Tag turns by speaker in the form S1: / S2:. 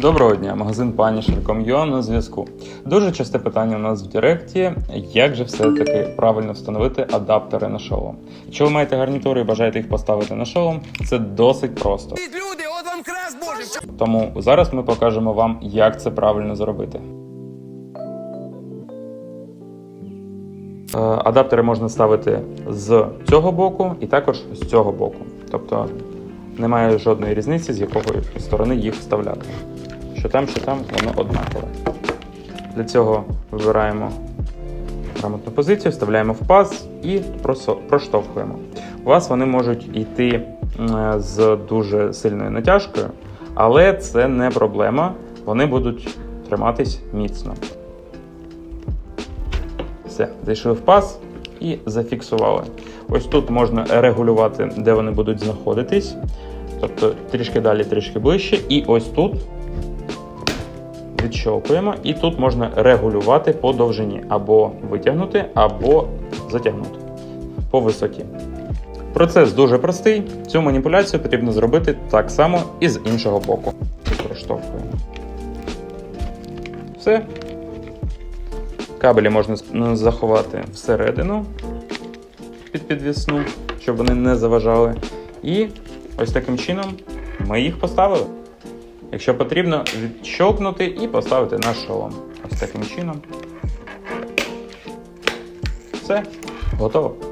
S1: Доброго дня, магазин Punisher.com.ua на зв'язку. Дуже часте питання у нас в Директі, як же все-таки правильно встановити адаптери на шолом. Якщо ви маєте гарнітури і бажаєте їх поставити на шолом, це досить просто.
S2: Люди, от вам крас божий.
S1: Тому зараз ми покажемо вам, як це правильно зробити. Е, Адаптери можна ставити з цього боку і також з цього боку. Тобто немає жодної різниці, з якої сторони їх вставляти. Що там, що там, воно однакове. Для цього вибираємо грамотну позицію, вставляємо в паз і проштовхуємо. У вас вони можуть йти з дуже сильною натяжкою, але це не проблема. Вони будуть триматись міцно. Все, зайшли в паз і зафіксували. Ось тут можна регулювати, де вони будуть знаходитись. Тобто трішки далі, трішки ближче. І ось тут відщолкуємо, і тут можна регулювати по довжині, або витягнути, або затягнути по висоті. Процес дуже простий. Цю маніпуляцію потрібно зробити так само і з іншого боку. Проштовхуємо. Все. Кабелі можна заховати всередину під підвісну, щоб вони не заважали. І ось таким чином ми їх поставили. Якщо потрібно, відщолкнути і поставити наш шолом. Ось таким чином. Все, готово.